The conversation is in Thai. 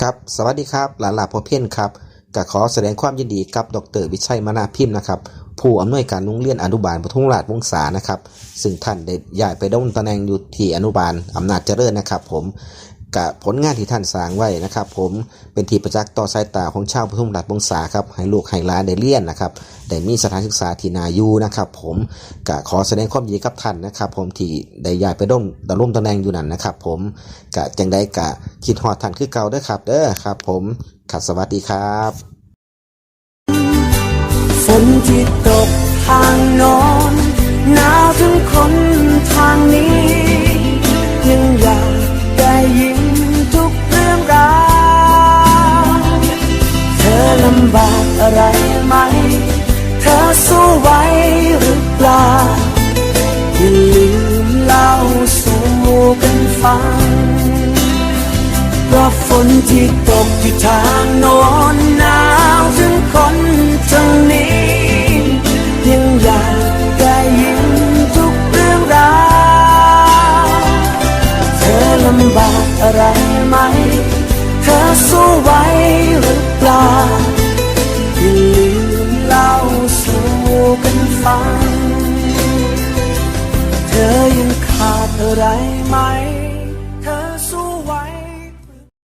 ครับสวัสดีครับหลานหลาพ่อเพี้ยนครับก็ขอแสดงความยินดีกับดรวิชัยมนาพิมพ์นะครับผู้อำนวยการโรงเรียนอนุบาลปทุมราชวงศานะครับ ซึ่งท่านได้ย้ายไปดำรงตำแหน่งอยู่ที่อนุบาลอำนาจเจริญนะครับ ผม กับผลงานที่ท่านสร้างไว้นะครับ ผมเป็นที่ประจักษ์ต่อสายตาของชาวปทุมราชวงศาครับให้ลูกให้หลานได้เรียนนะครับได้มีสถานศึกษาที่นาอยู่นะครับ ผมก็ขอแสดงความยินดีกับท่านนะครับ ผมที่ได้ย้ายไปดำดำรงตำแหน่งอยู่นั่นนะครับ ผมกะจังได้กะคิดฮอดท่านคือเก่าเด้อครับ เด้อครับ ผมครับสวัสดีครับฝนที่ตกทางโนอนหนาวถึงคนทางนี้ ลำบากอะไรไหม เธอสู้ไหวหรือเปล่า อย่าลืมเล่าสู่กันฟังเพราะฝนที่ตกที่ทางโน้นหนาวถึงคนทางนี้ ยังอยากได้ยินทุกเรื่องราว เธอลำบากอะไรไหม ฟัง เธอยังขาดอะไรไหม